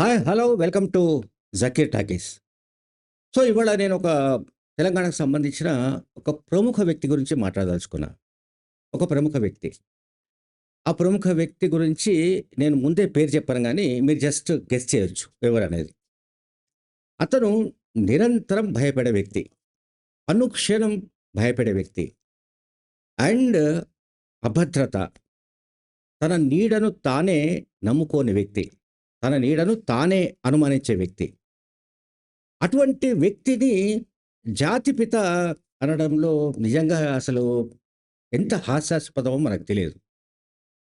Hi hello welcome to Zakir talkies. So ఇవాళ నేను ఒక తెలంగాణకు సంబంధించిన ఒక ప్రముఖ వ్యక్తి గురించి మాట్లాడదలుచుకున్నా ఒక ప్రముఖ వ్యక్తి. ఆ ప్రముఖ వ్యక్తి గురించి నేను ముందే పేరు చెప్పాను కానీ మీరు జస్ట్ గెస్ చేయొచ్చు ఎవరు అనేది అతను నిరంతరం భయపడే వ్యక్తి. అనుక్షణం భయపడే వ్యక్తి. అండ్ అభద్రత. తన నీడను తానే నమ్ముకోని వ్యక్తి. తన నీడను తానే అనుమానించే వ్యక్తి. అటువంటి వ్యక్తిని జాతిపిత అనడంలో నిజంగా అసలు ఎంత హాస్యాస్పదమో మనకు తెలియదు.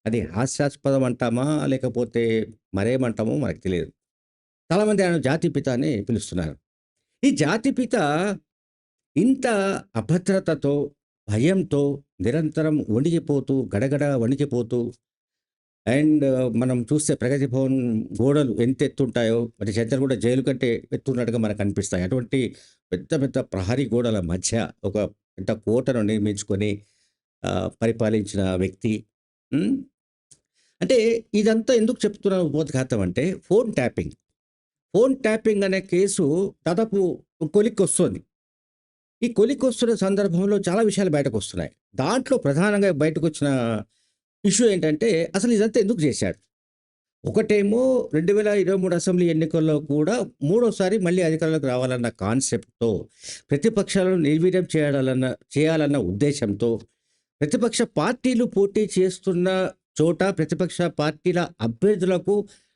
అది హాస్యాస్పదం అంటామా? లేకపోతే మరేమంటామో మనకు తెలియదు. చాలామంది ఆయన జాతిపిత అని పిలుస్తున్నారు. ఈ జాతిపిత ఇంత అభద్రతతో భయంతో నిరంతరం వణికిపోతూ గడగడ వణికిపోతూ అండ్ మనం చూస్తే ప్రగతి భవన్ గోడలు ఎంత ఎత్తుంటాయో మరి చంద్రగూడ జైలు కంటే ఎత్తున్నట్టుగా మనకు అనిపిస్తాయి. అటువంటి పెద్ద పెద్ద ప్రహరీ గోడల మధ్య ఒక పెద్ద కోటను నిర్మించుకొని పరిపాలించిన వ్యక్తి అంటే ఇదంతా ఎందుకు చెప్తున్నాను ఉపోద్ఘాతం అంటే ఫోన్ ట్యాపింగ్. ఫోన్ ట్యాపింగ్ అనే కేసు దాదాపు కొలిక్కి వస్తుంది. ఈ కొలిక్కి వస్తున్న సందర్భంలో చాలా విషయాలు బయటకు వస్తున్నాయి. దాంట్లో ప్రధానంగా బయటకు వచ్చిన ఇష్యూ ఏంటంటే అసలు ఇదంతా ఎందుకు చేశాడు? ఒకటేమో రెండు వేల ఇరవై మూడు అసెంబ్లీ ఎన్నికల్లో కూడా మూడోసారి మళ్ళీ అధికారంలోకి రావాలన్న కాన్సెప్ట్తో ప్రతిపక్షాలను నిర్వీర్యం చేయాలన్న చేయాలన్న ఉద్దేశంతో ప్రతిపక్ష పార్టీలు పోటీ చేస్తున్న చోట ప్రతిపక్ష పార్టీల అభ్యర్థులకు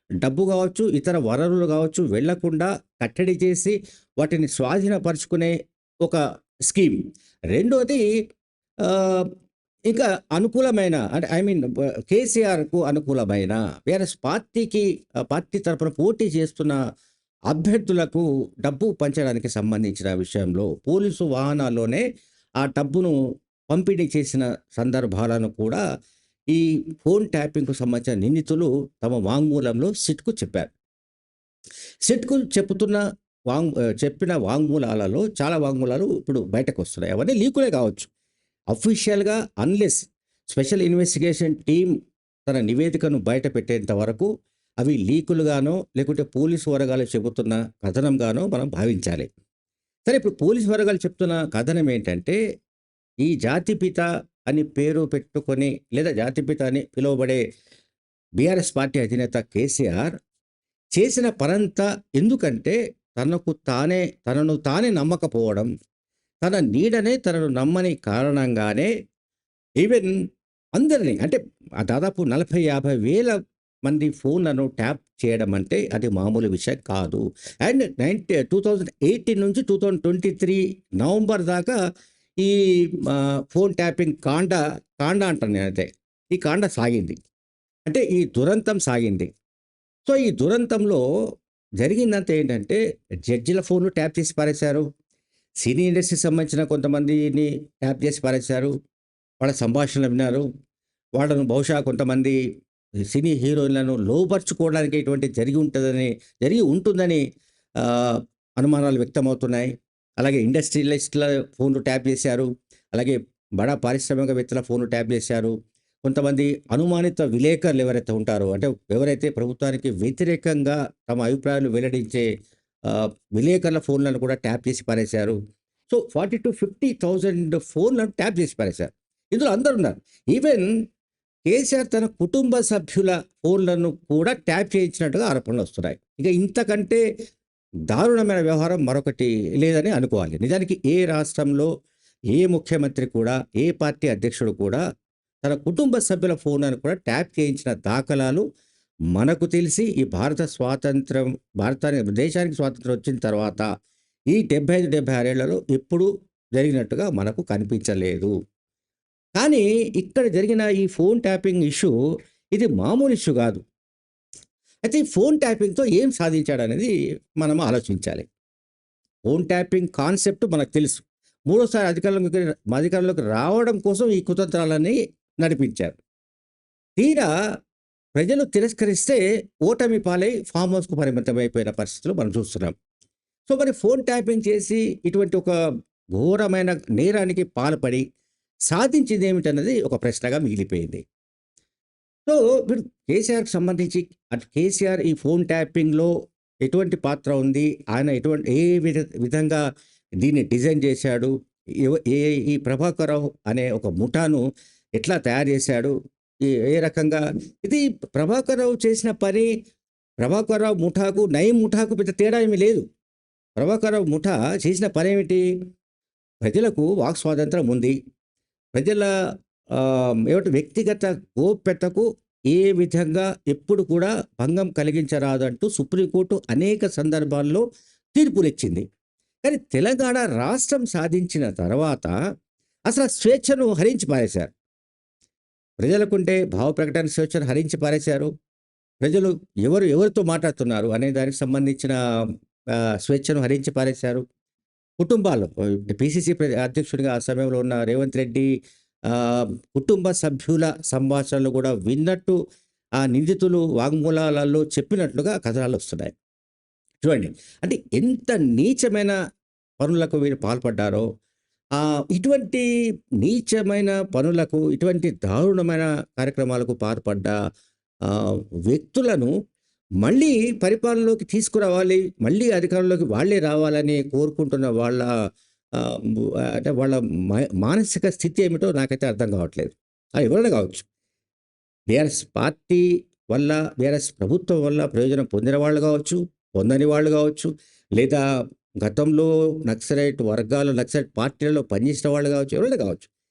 డబ్బు కావచ్చు ఇతర వనరులు కావచ్చు వెళ్ళకుండా కట్టడి చేసి వాటిని స్వాధీనపరుచుకునే ఒక స్కీమ్. రెండోది ఇంకా అనుకూలమైన అంటే ఐ మీన్ కేసీఆర్కు అనుకూలమైన వేరస్ పార్టీకి పార్టీ తరపున పోటీ చేస్తున్న అభ్యర్థులకు డబ్బు పంచడానికి సంబంధించిన విషయంలో పోలీసు వాహనాల్లోనే ఆ డబ్బును పంపిణీ చేసిన సందర్భాలను కూడా ఈ ఫోన్ ట్యాపింగ్కు సంబంధించిన నిందితులు తమ వాంగ్మూలంలో సిట్కు చెప్పారు. సిట్కు చెప్తున్న వాంగ్ చెప్పిన వాంగ్మూలాలలో చాలా వాంగ్మూలాలు ఇప్పుడు బయటకు వస్తున్నాయి. అవన్నీ లీకులే కావచ్చు. అఫీషియల్గా అన్లెస్ స్పెషల్ ఇన్వెస్టిగేషన్ టీం తన నివేదికను బయట పెట్టేంత వరకు అవి లీకులుగానో లేకుంటే పోలీసు వర్గాలు చెబుతున్న కథనంగానో మనం భావించాలి. సరే ఇప్పుడు పోలీసు వర్గాలు చెప్తున్న కథనం ఏంటంటే ఈ జాతిపిత అని పేరు పెట్టుకొని లేదా జాతిపిత అని పిలువబడే బీఆర్ఎస్ పార్టీ అధినేత కేసీఆర్ చేసిన పరంతా ఎందుకంటే తనకు తానే తనను తానే నమ్మకపోవడం తన నీడనే తనను నమ్మని కారణంగానే ఈవెన్ అందరినీ అంటే దాదాపు నలభై యాభై వేల మంది ఫోన్లను ట్యాప్ చేయడం అంటే అది మామూలు విషయం కాదు. And ninety two thousand eighteen నుంచి two thousand twenty three November దాకా ఈ ఫోన్ ట్యాపింగ్ కాండ కాండ అంటాను నేనైతే ఈ కాండ సాగింది. అంటే ఈ దురంతం సాగింది. సో ఈ దురంతంలో జరిగిందంతా ఏంటంటే జడ్జిల ఫోన్లు ట్యాప్ చేసి పారేశారు. సినీ ఇండస్ట్రీకి సంబంధించిన కొంతమందిని ట్యాప్ చేసి పారేశారు. వాళ్ళ సంభాషణలు విన్నారు. వాళ్ళను బహుశా కొంతమంది సినీ హీరోయిన్లను లోపరుచుకోవడానికి ఇటువంటి జరిగి ఉంటుందని జరిగి ఉంటుందని అనుమానాలు వ్యక్తమవుతున్నాయి. అలాగే ఇండస్ట్రియలిస్టుల ఫోన్లు ట్యాప్ చేశారు. అలాగే బడా పారిశ్రామికవేత్తల ఫోన్లు ట్యాప్ చేశారు. కొంతమంది అనుమానిత విలేకరులు ఎవరైతే ఉంటారో అంటే ఎవరైతే ప్రభుత్వానికి వ్యతిరేకంగా తమ అభిప్రాయాలు వెల్లడించే విలేకరుల ఫోన్లను కూడా ట్యాప్ చేసి పారేశారు. So forty to fifty thousand ఫోన్లను ట్యాప్ చేసి పారేశారు. ఇందులో అందరు ఉన్నారు. ఈవెన్ కేసీఆర్ తన కుటుంబ సభ్యుల ఫోన్లను కూడా ట్యాప్ చేయించినట్టుగా ఆరోపణలు వస్తున్నాయి. ఇక ఇంతకంటే దారుణమైన వ్యవహారం మరొకటి లేదని అనుకోవాలి. నిజానికి ఏ రాష్ట్రంలో ఏ ముఖ్యమంత్రి కూడా ఏ పార్టీ అధ్యక్షుడు కూడా తన కుటుంబ సభ్యుల ఫోన్లను కూడా ట్యాప్ చేయించిన దాఖలాలు మనకు తెలిసి ఈ భారత స్వాతంత్రం భారతానికి దేశానికి స్వాతంత్రం వచ్చిన తర్వాత ఈ డెబ్బై ఐదు డెబ్బై ఆరేళ్ళలో ఎప్పుడూ జరిగినట్టుగా మనకు కనిపించలేదు. కానీ ఇక్కడ జరిగిన ఈ ఫోన్ ట్యాపింగ్ ఇష్యూ ఇది మామూలు ఇష్యూ కాదు. అయితే ఈ ఫోన్ ట్యాపింగ్తో ఏం సాధించాడు అనేది మనం ఆలోచించాలి. ఫోన్ ట్యాపింగ్ కాన్సెప్ట్ మనకు తెలుసు. మూడోసారి అధికారంలోకి అధికారంలోకి రావడం కోసం ఈ కుతంత్రాలన్నీ నడిపించారు. తీరా ప్రజలు తిరస్కరిస్తే ఓటమి పాలై ఫామ్ హౌస్కు పరిమితమైపోయిన పరిస్థితులు మనం చూస్తున్నాం. సో మరి ఫోన్ ట్యాపింగ్ చేసి ఇటువంటి ఒక ఘోరమైన నేరానికి పాల్పడి సాధించింది ఏమిటన్నది ఒక ప్రశ్నగా మిగిలిపోయింది. సో మీరు కేసీఆర్కి సంబంధించి అటు కేసీఆర్ ఈ ఫోన్ ట్యాపింగ్లో ఎటువంటి పాత్ర ఉంది? ఆయన ఎటువంటి ఏ విధ విధంగా దీన్ని డిజైన్ చేశాడు? ఏ ఈ ప్రభాకరరావు అనే ఒక ముఠాను ఎట్లా తయారు చేశాడు? ఏ రకంగా? ఇది ప్రభాకరరావు చేసిన పని ప్రభాకరరావు ముఠాకు నయం ముఠాకు పెద్ద తేడా ఏమీ లేదు. ప్రభాకరరావు ముఠా చేసిన పని ఏమిటి? ప్రజలకు వాక్ స్వాతంత్రం ఉంది. ప్రజల ఏమిటి వ్యక్తిగత గోప్యతకు ఏ విధంగా ఎప్పుడు కూడా భంగం కలిగించరాదంటూ సుప్రీంకోర్టు అనేక సందర్భాల్లో తీర్పునిచ్చింది. కానీ తెలంగాణ రాష్ట్రం సాధించిన తర్వాత అసలు స్వేచ్ఛను హరించి పారేశారు. ప్రజలకుంటే భావ ప్రకటన స్వేచ్ఛను హరించి పారేశారు. ప్రజలు ఎవరు ఎవరితో మాట్లాడుతున్నారు అనే దానికి సంబంధించిన స్వేచ్ఛను హరించి పారేశారు. కుటుంబాలు పిసిసి అధ్యక్షుడిగా ఆ సమయంలో ఉన్న రేవంత్ రెడ్డి కుటుంబ సభ్యుల సంభాషణలు కూడా విన్నట్టు ఆ నిందితులు వాంగ్మూలాలలో చెప్పినట్లుగా కథనాలు వస్తున్నాయి. చూడండి అంటే ఎంత నీచమైన పనులకు వీరు పాల్పడ్డారో ఇటువంటి నీచమైన పనులకు ఇటువంటి దారుణమైన కార్యక్రమాలకు పాల్పడ్డ వ్యక్తులను మళ్ళీ పరిపాలనలోకి తీసుకురావాలి మళ్ళీ అధికారంలోకి వాళ్ళే రావాలని కోరుకుంటున్న వాళ్ళ అంటే వాళ్ళ మానసిక స్థితి ఏమిటో నాకైతే అర్థం కావట్లేదు. అది ఎవరైనా కావచ్చు. బీఆర్ఎస్ పార్టీ వల్ల బీఆర్ఎస్ ప్రభుత్వం వల్ల ప్రయోజనం పొందిన వాళ్ళు కావచ్చు పొందని వాళ్ళు కావచ్చు లేదా గతంలో నక్సలైట్ వర్గాలు నక్సలైట్ పార్టీలలో పనిచేసిన వాళ్ళు కావచ్చు ఎవరైనా కావచ్చు.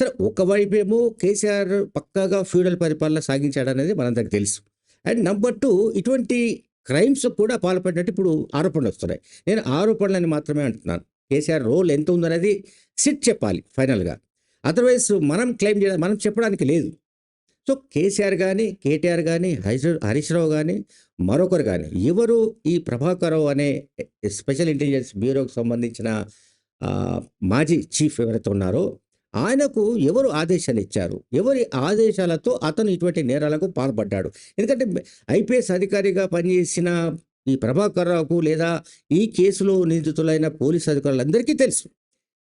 సరే ఒకవైపు ఏమో కేసీఆర్ పక్కాగా ఫ్యూడల్ పరిపాలన సాగించాడనేది మనందరికి తెలుసు. అండ్ నంబర్ టూ ఇటువంటి క్రైమ్స్ కూడా పాల్పడినట్టు ఇప్పుడు ఆరోపణలు వస్తున్నాయి. నేను ఆరోపణలని మాత్రమే అంటున్నాను. కేసీఆర్ రోల్ ఎంత ఉందనేది సిట్ చెప్పాలి ఫైనల్గా. అదర్వైజ్ మనం క్లెయిమ్ చేయడం మనం చెప్పడానికి లేదు. సో కేసీఆర్ కానీ కేటీఆర్ కానీ హరీష్ రావు కానీ మరొకరు కానీ ఎవరు ఈ ప్రభాకరరావు అనే స్పెషల్ ఇంటెలిజెన్స్ బ్యూరోకి సంబంధించిన మాజీ చీఫ్ ఎవరైతే ఉన్నారో ఆయనకు ఎవరు ఆదేశాలు ఇచ్చారు? ఎవరి ఆదేశాలతో అతను ఇటువంటి నేరాలకు పాల్పడ్డాడు? ఎందుకంటే ఐపీఎస్ అధికారిగా పనిచేసిన ఈ ప్రభాకర్రావుకు లేదా ఈ కేసులో నిందితులైన పోలీస్ అధికారులందరికీ తెలుసు.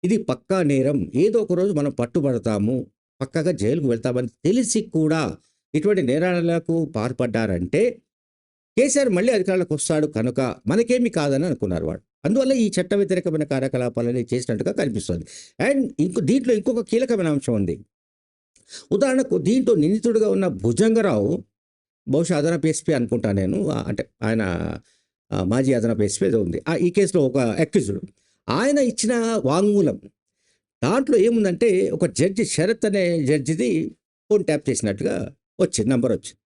ఇది పక్కా నేరం. ఏదో ఒక రోజు మనం పట్టుబడతాము. పక్కగా జైలుకు వెళ్తామని తెలిసి కూడా ఇటువంటి నేరాలకు పాల్పడ్డారంటే కేసీఆర్ మళ్ళీ అధికారులకు వస్తాడు కనుక మనకేమి కాదని అనుకున్నారు వాడు అందువల్ల ఈ చట్ట వ్యతిరేకమైన కార్యకలాపాలని చేసినట్టుగా కనిపిస్తుంది. అండ్ ఇంకో దీంట్లో ఇంకొక కీలకమైన అంశం ఉంది. ఉదాహరణకు దీంట్లో నిందితుడిగా ఉన్న భుజంగరావు బహుశా అదనపు ఎస్పీ అనుకుంటా నేను అంటే ఆయన మాజీ అదనపు ఎస్పీ ఏదో ఉంది. ఆ, ఈ కేసులో ఒక అక్యూజుడు. ఆయన ఇచ్చిన వాంగ్మూలం దాంట్లో ఏముందంటే ఒక జడ్జి శరత్ అనే జడ్జిది ఫోన్ ట్యాప్ చేసినట్టుగా వచ్చింది నంబర్ వచ్చింది.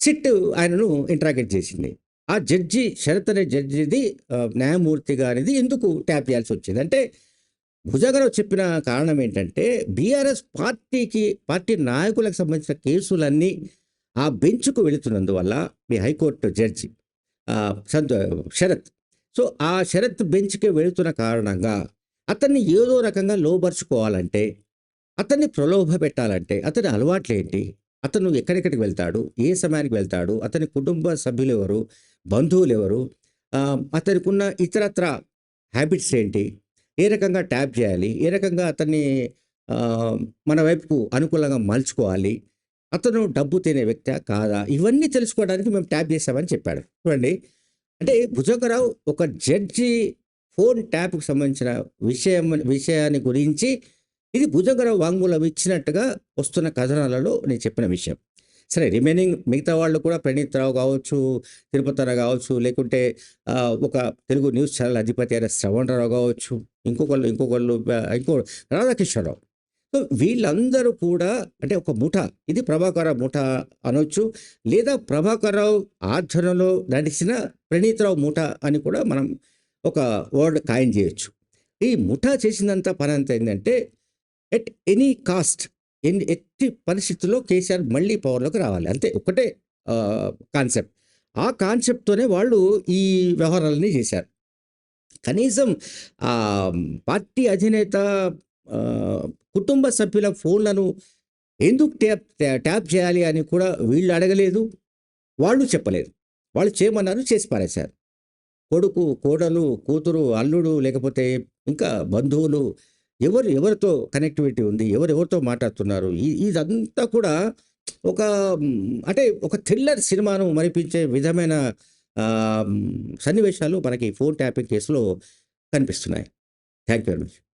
సిట్ ఆయనను ఇంట్రాగేట్ చేసింది. ఆ జడ్జి శరత్ అనే జడ్జిది న్యాయమూర్తిగా న్యాయమూర్తి గారిది ఎందుకు ట్యాప్ చేయాల్సి వచ్చింది? అంటే భుజగరావు చెప్పిన కారణం ఏంటంటే బీఆర్ఎస్ పార్టీకి పార్టీ నాయకులకు సంబంధించిన కేసులన్నీ ఆ బెంచ్కు వెళుతున్నందువల్ల మీ హైకోర్టు జడ్జి సంతో శరత్. సో ఆ శరత్ బెంచ్కి వెళుతున్న కారణంగా అతన్ని ఏదో రకంగా లోబరుచుకోవాలంటే అతన్ని ప్రలోభ పెట్టాలంటే అతని అలవాట్లు ఏంటి అతను ఎక్కడెక్కడికి వెళ్తాడు? ఏ సమయానికి వెళ్తాడు? అతని కుటుంబ సభ్యులు ఎవరు బంధువులు ఎవరు అతనికి ఉన్న ఇతరత్ర హ్యాబిట్స్ ఏంటి? ఏ రకంగా ట్యాప్ చేయాలి? ఏ రకంగా అతన్ని మన వైపుకు అనుకూలంగా మలుచుకోవాలి? అతను డబ్బు తినే వ్యక్తి కాదా? ఇవన్నీ తెలుసుకోవడానికి మేము ట్యాప్ చేసామని చెప్పాడు. చూడండి. అంటే భుజంగరావు ఒక జడ్జి ఫోన్ ట్యాప్కి సంబంధించిన విషయం విషయాన్ని గురించి ఇది భుజంగరావు వాంగ్మూలం ఇచ్చినట్టుగా వస్తున్న కథనాలలో నేను చెప్పిన విషయం. సరే రిమైనింగ్ మిగతా వాళ్ళు కూడా ప్రణీత్ రావు కావచ్చు తిరుపతిరావు కావచ్చు లేకుంటే ఒక తెలుగు న్యూస్ ఛానల్ అధిపతి అయిన శ్రవణరావు కావచ్చు ఇంకొకళ్ళు ఇంకొకళ్ళు ఇంకో రాధాకిషోరరావు సో వీళ్ళందరూ కూడా అంటే ఒక ముఠ ఇది ప్రభాకర ముఠ అనొచ్చు లేదా ప్రభాకరరావు ఆధ్వర్యంలో నడిచిన ప్రణీతరావు ముఠ అని కూడా మనం ఒక వర్డ్ ఖాయం చేయొచ్చు. ఈ ముఠా చేసినంత పని అంత ఏంటంటే ఎట్ ఎనీ కాస్ట్ ఎన్ ఎట్టి పరిస్థితుల్లో కేసీఆర్ మళ్ళీ పవర్లోకి రావాలి. అంతే ఒకటే కాన్సెప్ట్ ఆ కాన్సెప్ట్తోనే వాళ్ళు ఈ వ్యవహారాలన్నీ చేశారు. కనీసం పార్టీ అధినేత కుటుంబ సభ్యుల ఫోన్లను ఎందుకు ట్యాప్ ట్యాప్ చేయాలి అని కూడా వీళ్ళు అడగలేదు. వాళ్ళు చెప్పలేదు. వాళ్ళు చేయమన్నారు చేసి పారేశారు. కొడుకు కోడలు కూతురు అల్లుడు లేకపోతే ఇంకా బంధువులు ఎవరు ఎవరితో కనెక్టివిటీ ఉంది ఎవరెవరితో మాట్లాడుతున్నారు ఇదంతా కూడా ఒక అంటే ఒక థ్రిల్లర్ సినిమాను మరిపించే విధమైన సన్నివేశాలు మనకి ఫోన్ ట్యాపింగ్ కేసులో కనిపిస్తున్నాయి. Thank you very much.